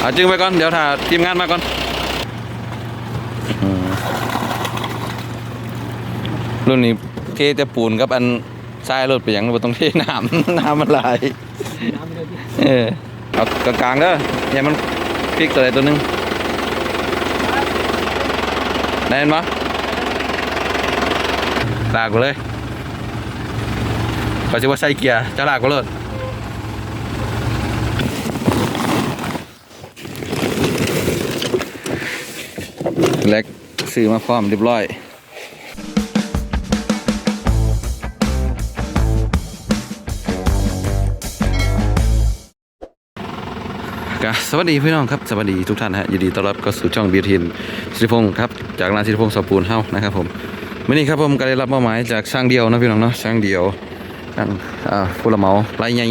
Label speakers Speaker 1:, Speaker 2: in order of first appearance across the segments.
Speaker 1: เอาจึงไปก่อน เดี๋ยวถ่าทีมงานมาก่อนอรุ่นนี้เทแต่ปูนกับอันทรายรถไปอย่างบ่ต้องเทน้ำน้ำมันไหลเออเอากลางๆเด้ออย่ามันพลิกตัวใดตัวหนึ่งได้เห็นปะลากไปเลยก็จะว่าใส่เกียร์จะลากก็เลิศ แลกซื้อมาพร้อมเรียบร้อยก็สวัสดีพี่น้องครับสวัสดีทุกท่านฮะยินดีต้อนรับเข้าสู่ช่องเบียร์ทินสิริพงศ์ครับจากร้านสิริพงศ์สปูนเฮ้านะครับผมวันนี้ครับผมก็ได้รับมอบหมายจากช่างเดียวนะพี่น้องเนาะช่างเดียวช่างผู้รับเหมารายใหญ่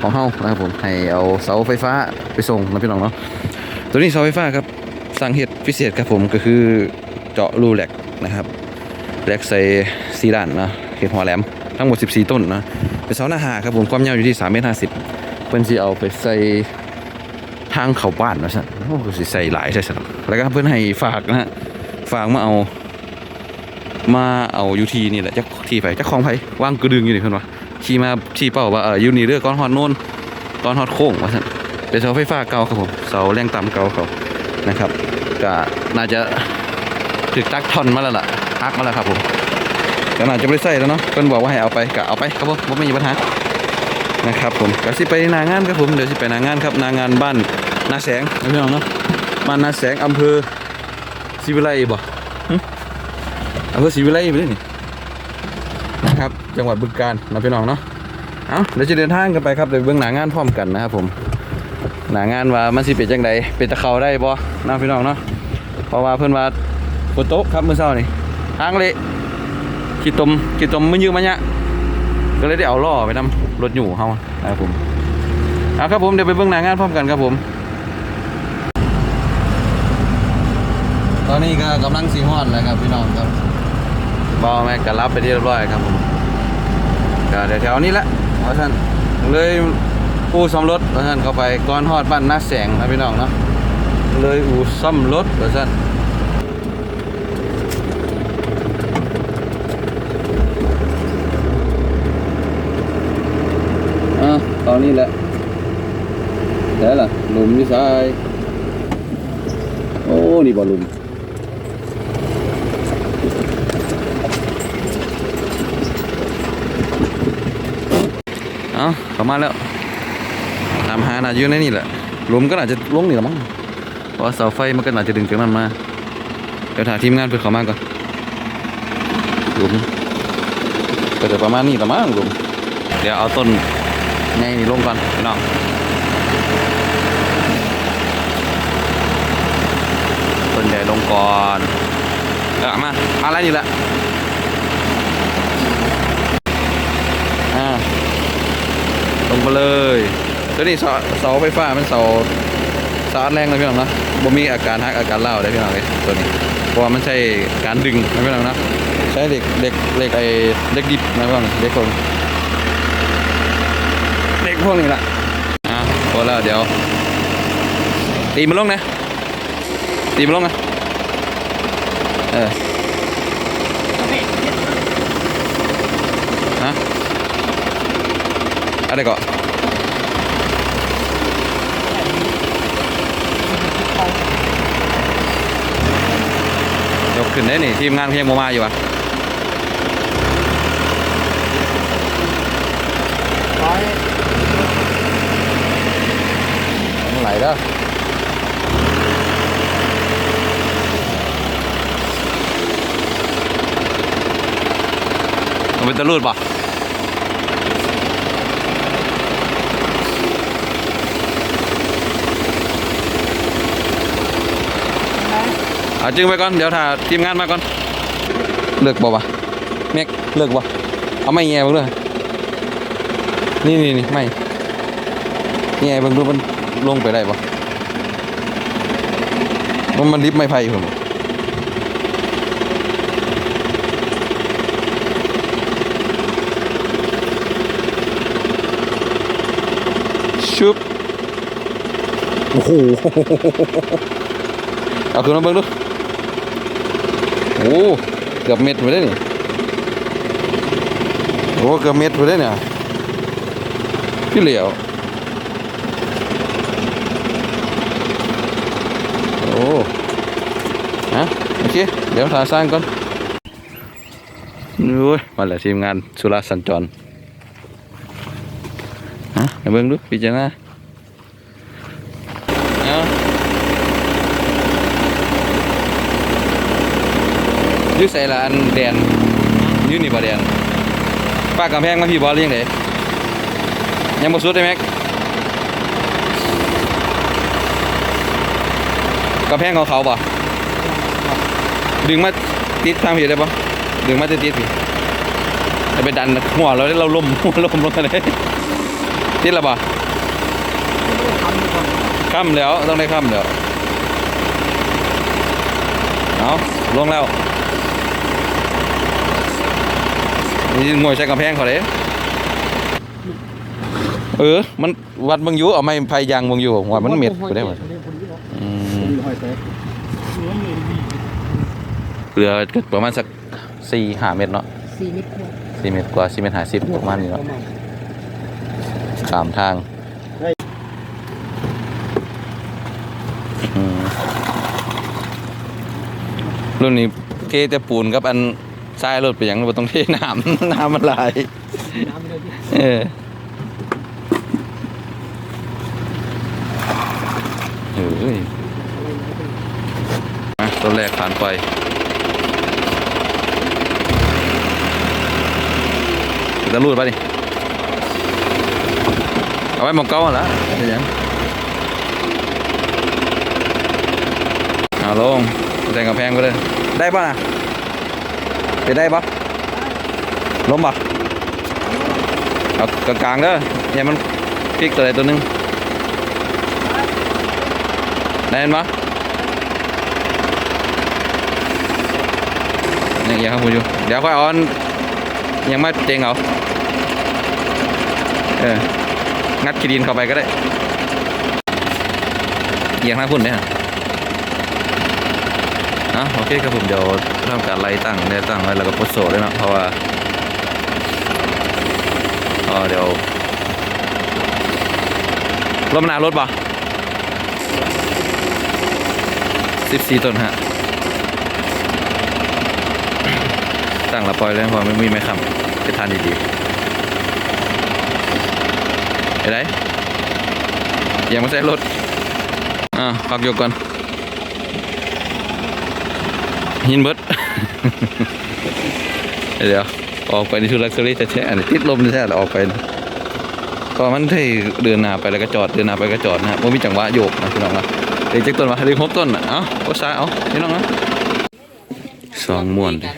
Speaker 1: ของเฮ้านะครับผมให้เอาเสาไฟฟ้าไปส่งนะพี่น้องเนาะตัวนี้เสาไฟฟ้าครับ สั่งเห็ดพิเศษครับผมก็คือเจาะรูแหลกนะครับแหลกใส่ซีด้านนะเห็ดหัวแหลมทั้งหมด 14 ต้นนะเป็นเสาหน้าหาครับผมความยาวอยู่ที่3เมตร50เพิ่นสิเอาไปใส่ทางเขาบ้านว่าซั่นโอ้สิใส่หลายใช่ซั่นแล้วก็เพิ่อนให้ฝากนะฮะฝากมาเอามาเอาอยู่ทีนี่แหละจักที่ไผจักของไผว่างกระดึงอยู่นี่เพิ่อนว่าชี้มาชี้เป้าว่าเอออยู่นี่เด้อก้อนฮอดโน่นก้อนฮอดโค้งว่าสันเป็นเสาไฟฟ้าเก่าครับผมเสาแรงต่ำเก่าเขา นะครับก็น่าจะถึกตักทอนมาแล้วล่ะฮักมาแล้วครับผมก็น่าจะไม่ใส่แล้วเนาะเพิ่นบอกว่าให้เอาไปก็เอาไปครับผมบ่มีปัญหานะครับผมก็สิไปนางานครับผมเดี๋ยวสิไปนางานครับนางานบ้านนาแสงนะพี่น้องเนาะบ้านนาแสงอำเภอศรีวิไลบ่อำเภอศรีวิไลไปเลยนี่นะครับจังหวัดบึงกาฬนะพี่น้องเนาะเอาเดี๋ยวจะเดินทางกันไปครับเดี๋ยวเบื้องหนางานพร้อมกันนะครับผม หนางานว่ามันสิเป็นจังไดเป็นตะเขาได้บ่น้าพี่น้องเนาะเพราะว่าเพิ่อนว่าฝนตกครับมือเช้านี่ทางเละขี้ตมขี้ตมมันยืมมันยะก็เลยได้เอาล่อไปนำรถอยู่เฮาครับผมเอาครับผมเดี๋ยวไปเบิ่งหนางานพร้อมกันครับผม ตอนนี้ก็กำลังสีฮอดแล้วครับพี่น้องครับบอแม็กก็รับไปที่เรียบร้อยครับผมก็เดี๋ยวแถวนี้แหละเพราะฉะนั้นเลย อู่ซ่อมรถเพราะฉันเข้าไปก่อนฮอดบ้านนาแสงนะพี่น้องเนาะเลยอู่ซ่อมรถเพราะฉันอะตอนนี้แหละแล้วล่ะหลุมนี่ซ้ายโอ้ นี่บ่หลุมเอาเข้ามาแล้ว ตามหาน่าอยู่ในนี่แหละหลุมก็น่าจจะลงนี่แหละมั้งเพราะเสาไฟมันก็น่าจจะดึงจากนั้นมาเดี๋ยวถ่ายทีมงานเพื่อเขามาก่อนหลุมก็จะประมาณนี้ละมั้งหลุมเดี๋ยวเอาต้นใหญ่นี่ลงก่อนพี่น้องต้นใหญ่ลงก่อนเออมาอะไรนี่แหละอ่า ลงมาเลย ตัวนี้เสาเสาไฟฟ้ามันเสาสาดแรงเลยพี่น้องนะบ่มีอาการฮักอาการเล่าได้พี่น้องเลยตัวนี้ เพราะว่ามันใช่การดึงนะพี่น้องนะใช้เหล็กเหล็กเหล็กไอ้เหล็กดิบนะพี่น้องเหล็กพวกนี้เหล็กพวกนี้ละอะพอแล้วเดี๋ยวตีมันลงนะตีมันลงนะเออฮะอะไรก่อน ขึ้นได้นี่ทีมงานเขายังโมมาอยู่อะ
Speaker 2: ร้อย
Speaker 1: มันไหลแล้วมันเป็นตะลูดป่ะ เอาจึงไปก่อน เดี๋ยวถ่าทีมงานมาก่อน เลิกบ่ปะเมกเลิกบ่เอาไม่แง่บิ่งเลยนี่นี่นี่ไม่แง่บิ่งดูมันลงไปได้ปะมันมันลิฟไม่ไผ่ผมชุบโอ้โหเอาขึ้นมาเบิ่งดู โอ้เกือบเม็ดไปเลยนี่โอ้เกือบเม็ดไปเลยเนี่ยพี่เหลียวโอ้ฮะโอเคเดี๋ยวทาสร้างก่อนโอ้ยมาแล้วทีมงานสุราสัญจรฮะไปเบิ่งดูพิจารณาเอาอ ยึดใส่ละอันแดนยืนนี่บ่แดนป้ากำแพงมาพี่บอลหรือยังไงยังบ่สุดได้ไหมกำแพงของเขาป่ดึงมาติดทางพี่ได้ปะดึงมาติดติดพี่จะไปดันหัวเราได้เราล้มหัวล้มลงกันเลยติดล้วป่ะค่ำแล้วต้องได้ค่ำแล้วเอาลงแล้ว นี่มวยใช้กำแพงเขาเลยเออ มันวัดเบางอยู่เอาไม้พายยางเบางอยู่ว่ามันเม็ดไปได้หมดอืมเกลือก็ประมาณสักสี่ห้าเมตรเนาะ
Speaker 2: สี่เม็ดกว่า
Speaker 1: สี่เมตรกว่าสี่เมตรห้าสิบประมาณนี้
Speaker 2: ป
Speaker 1: เนาะ
Speaker 2: ระมาณ
Speaker 1: สามทางอืมรุ่นนี้เทแต่ปูนกับอัน ทรายรถไปอย่างบ่ต้องเทน้ำ น้ำมันไหลาย
Speaker 2: น้ำเลยพี่
Speaker 1: เออเฮ้ยอะตัวแรกผ่านไปจะรูดป่ะนี่เอาไว้หมองเก้าหั่นละเดี๋ยวยังเอาลงแต่งกระแพงไปเลย ได้ป่ะนะ ไปได้ปะล้มปะเอากลางๆเด้ออย่ามันพลิกตัวใดตัวหนึงได้เห็นปะนี่ยังข้างบนอยู่ เดี๋ยวค่อยเอาอันยังไม่เจงเอาเอองัดขีดินเข้าไปก็ได้เอียงหน้าพุ่นเนี่ย อะโอเคครับผมเดี๋ยวทำการไล่ตั้งเนี่ตั้งไว้แล้วก็ปดโซ่ด้วยนะเพราะว่าอ๋อเดี๋ยวรถมานารถป่ะสิบสี่ต้นฮะตั้งละปล่อยเลยเพอไม่มีไม่คำจะทานดีๆไปไหนยังไม่ใส่รถอ่าพักยกก่อน หินเบิดเดี๋ยวออกไปในชุดลักซ์รี่แท้ๆอันนี้ติดลมแท้ๆแล้วออกไปนะก็มันที่เดินหน้าไปแล้วก็จอดเดินหน้าไปก็จอดนะว่ามีจังหวะโยกนะพี่น้องนะเดี๋ยวเจ็คต้นวะเดี๋ยวหกต้นน่ะเอ้าก็ซ้ายเอาพี่น้องนะสองม้วน
Speaker 2: เลย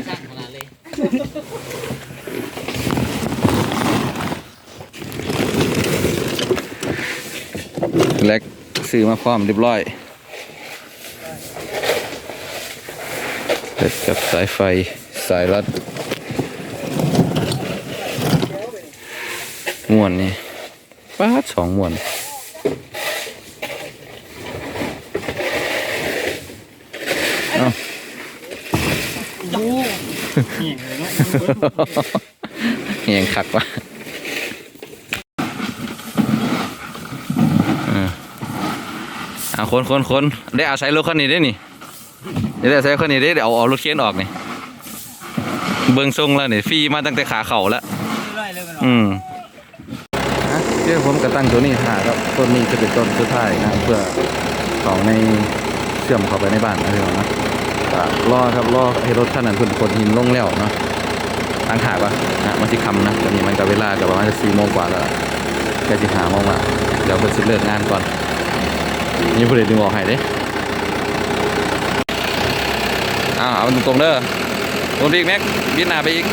Speaker 1: แล็กซื้อมาพร้อมเรียบร้อยเสร็จ กับสายไฟสายรัดม้วนนี่ป้าดสองม้วนเอ้าเฮียงคักวะเออเอาคนคนคนได้เอาใช้รถคันนี้ได้นี่ เดี๋ยวได้ใช้คันนี้ได้เดี๋ยวเอาเอารถเข็นออกนี่เบิ้งทรงแล้วนี่ฟรีมาตั้งแต่ขาเข่าแล้ว
Speaker 2: ร้อยเลยมัน
Speaker 1: อืมเดี๋ยวผมก็ตั้งตัวนี้ถ่าครับต้นนี้จะเป็นต้นสุดท้ายนะเพื่อของในเชื่อมเข้าไปในบ้านนะพี่น้องนะก็รอครับรอให้รถคันนั้นเพิ่นขนหินลงแล้วเนาะตั้งถ่ายปะนะมันสิคำนะตอนนี้มันก็เวลาก็ประมาณจะสี่โมงกว่าแล้วใกล้สิหาโมงละเดี๋ยวเพิ่นสิเลิกงานก่อนนี่ผู้ใดดึงออกให้เด้อ้าว เอาตรงๆเด้อตรงไปอีกแม็กบิดหน้าไปอีก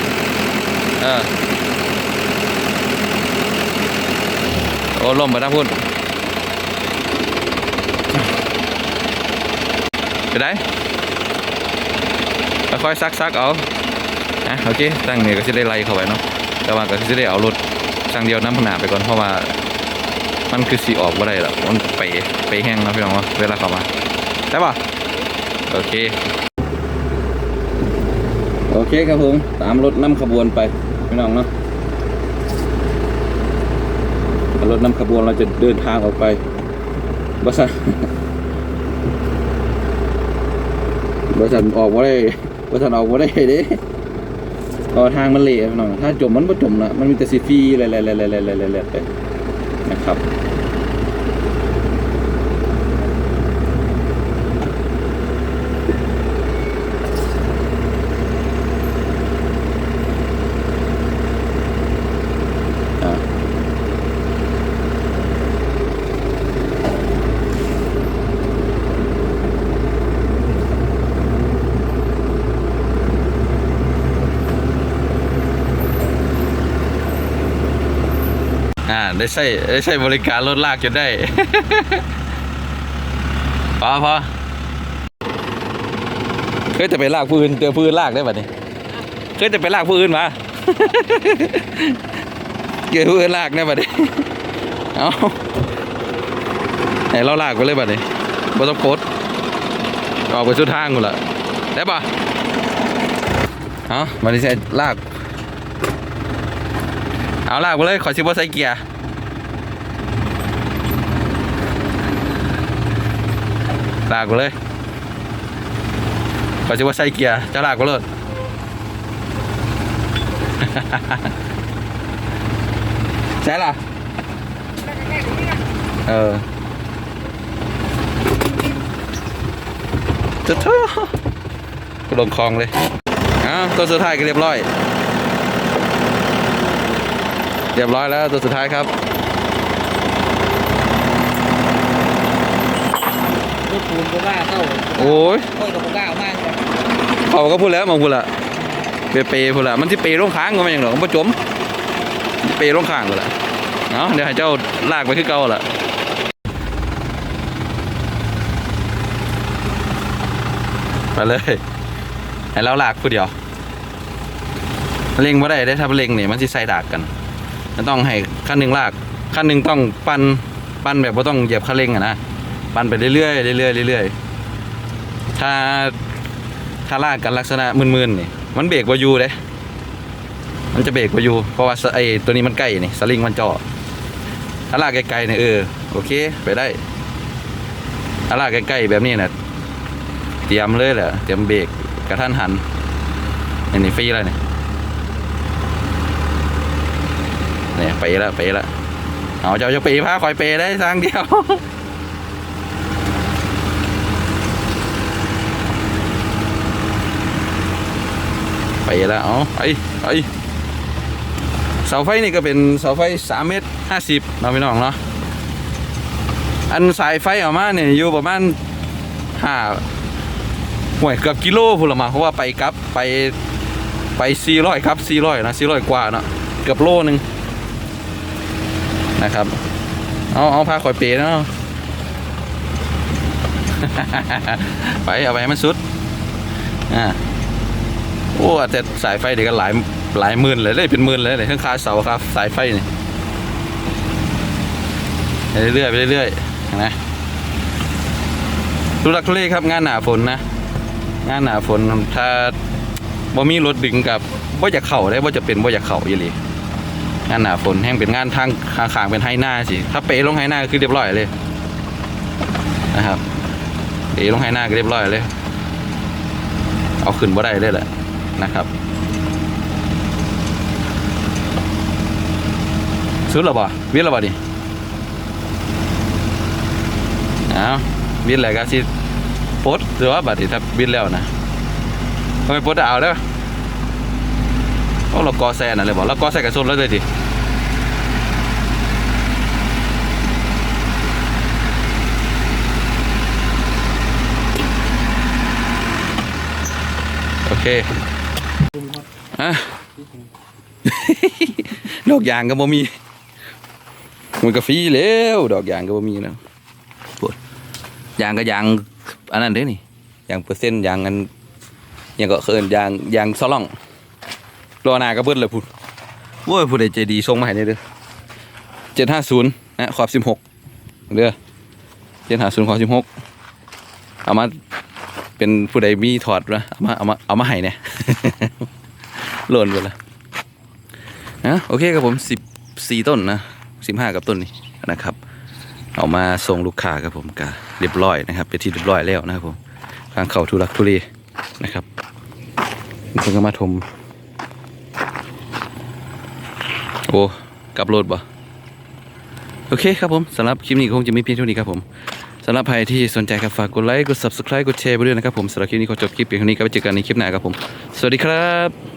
Speaker 1: เออ โอ้ลมไปทั้งพุ่นไปได้ค่อยซักซักๆเอาอะโอเคตั้งเนี่ยก็จะได้ไล่เข้าไปเนาะแต่ว่าก็จะได้เอารถช่งเดียวน้ำผนาไปก่อนเพราะว่ามันคือสีออกว่าได้ละมันไปไปแห้งนะพี่น้องวะเวลาเข้ามาได้ป่ะโอเค เคครับผมตามรถน้ำขบวนไปพี่น้องเนาะรถน้ำขบวนเราจะเดินทางออกไปบริษัทบริษัทออกมาได้บริษัทออกมาได้เด้เพอทางมันเละพี่น้องถ้าจมมันไม่จมนะมันมีแต่ซีฟีอะไรๆๆๆๆๆไปนะครับ ได้ใช้ได้ใช้บริการรถลากจนได้ พอพอเคยจะไปลากผู้นเจอผู้นลากได้ป่ะนี่เคยจะไปลากผู้นมาเกี่ยวผู้นลากได้ป่ะนี่เอาให้เราลากไปเลยป่ะนี่บ่ต้องโพสต์ออกไปสุดทางกูละได้ป่ะเอามาดิใส่ลาก เอาลากไปเลย ขอชิบว่าใส่เกียร์ ลากไปเลยขอชิบว่าใส่เกียร์เจะลากไปเลยใช่ล่ะเออจะเท่ก็ลงคลองเลยอ้าวตัวสุดท้ายก็เรียบร้อย เรียบร้อยแล้วตัวสุดท้ายครับ
Speaker 2: รถปูนก็ว่าเข้า
Speaker 1: โอ้ย
Speaker 2: โอ้ยกับก็เอามากเลย
Speaker 1: เขาก็พูดแล้วมาพูดละเปเปพูดละมันที่เปลงค้างก็ไม่อย่างหรอกมันบ่จมเปลงค้างก็ละเอาเดี๋ยวให้เจ้าลากไปคือเก่าละไปเลยให้เราลากผู้เดียวเล็งไม่ได้ได้ถ้าเล็งเนี่ยมันสิใส่ดากกันมันต้องให้ขั้นหนึ่งลากขั้นหนึ่งต้องปั้นปั้นแบบว่าต้องเหยียบคันเร่งอะนะ ปั้นไปเรื่อยๆเรื่อยๆเรื่อยๆถ้าถ้าลากกันลักษณะมึนๆนี่มันเบรกวายูเด้มันจะเบรกวายูเพราะว่าไอตัวนี้มันใกล้นี่สลิงมันเจ่อถ้าลากไกลๆเนี่ยเออโอเคไปได้ถ้าลากใกล้ๆแบบนี้น่ะเตรียมเลยแหละเตรียมเบรกกระทันหันอันนี้ฟรีแล้วเนี่ยเนี่ยไปแล้วไปแล้วเอาเจ้าจะปีพาคอยเปได้ทางเดียว ไปแล้วเอาไปไปเสาไฟนี่ก็เป็นเสาไฟสามเมตรห้าสิบเราะพี่น้องเนาะอันสายไฟออกมาเนี่ยอยู่ประมาณห้าห่วยเกือบกิโลพูดละมาเพราะว่าไปกลับไปไปสี่ร้อยครับสี่ร้อยนะสี่ร้อยกว่าเนาะเกือบโลนึงนะครับ เอาเอาพาข่อยเปรย์เนาะไปเอาไปให้มันสุดอ่า แต่สายไฟเดี๋ยวก็หลายหลายหมื่นเลยได้เป็นหมื่นเลยเลยทั้งคาเสาครับ สายไฟนี่ไปเรื่อยๆไปเรื่อยๆนะดูลักทุเลครับงานหนาฝนนะ งานหนาฝนถ้าบ่มีรถดึงกับบ่จะเข่าได้บ่จะเป็นบ่จะเข่าอยู่เลยงานหนาฝนแห้งเป็นงานทางข้างเป็นไฮหน้าสิถ้าเปลงไฮหน้าคือเรียบร้อยเลยนะครับเปลงไฮหน้าก็เรียบร้อยเลย เอาขึ้นบ่ได้เลยแหละ นะครับสุดแล้วบ่วิทย์แล้วบ่ดิเอาวิทย์แล้วก็สิโพสหรือว่าบัดนี้ถ้าวิทย์แล้วนะทำไมโพสเอาแล้วโอ้เรากอแซนอะไรบ่เรากอแซนกับส้นแล้วเลยดิโอเค อะดอกยางก็บ่มีมันก็ฟรีแล้วดอกยางก็บ่มีนะปวดยางก็ยางอันนั้นเด้นี่ยางเปอร์เซ็นต์ยางอันยางก็เคินยางยางซอล่องรอหน้าก็เบิดเลยพุ่นโว้ยผู้ใดใจดีส่งมาให้ได้เด้อ750นะขอบสิบหกเด้อเทียนหาศูนย์ขอบสิบหกเอามาเป็นผู้ใดมีถอดนะเอามาเอามาเอามาให้เนี่ย หล่นไปละนะโอเคครับผมสิบสี่ต้นนะสิบห้ากับต้นนี้นะครับ เอามาส่งลูกค้าครับผมก็เรียบร้อยนะครับเป็นที่เรียบร้อยแล้วนะครับผมทางเขาทุลักทุเลนะครับมีคนก็มาทมโอ้กลับรถบ่โอเคครับผมสำหรับคลิปนี้คงจะมีเพียงเท่านี้ครับผมสำหรับใครที่สนใจครับฝากกดไลค์กด subscribe กดแชร์ไปด้วยนะครับผมสำหรับคลิปนี้ขอจบคลิปเพียงเท่านี้ก็ไว้เจอกันในคลิปหน้าครับผม สวัสดีครับ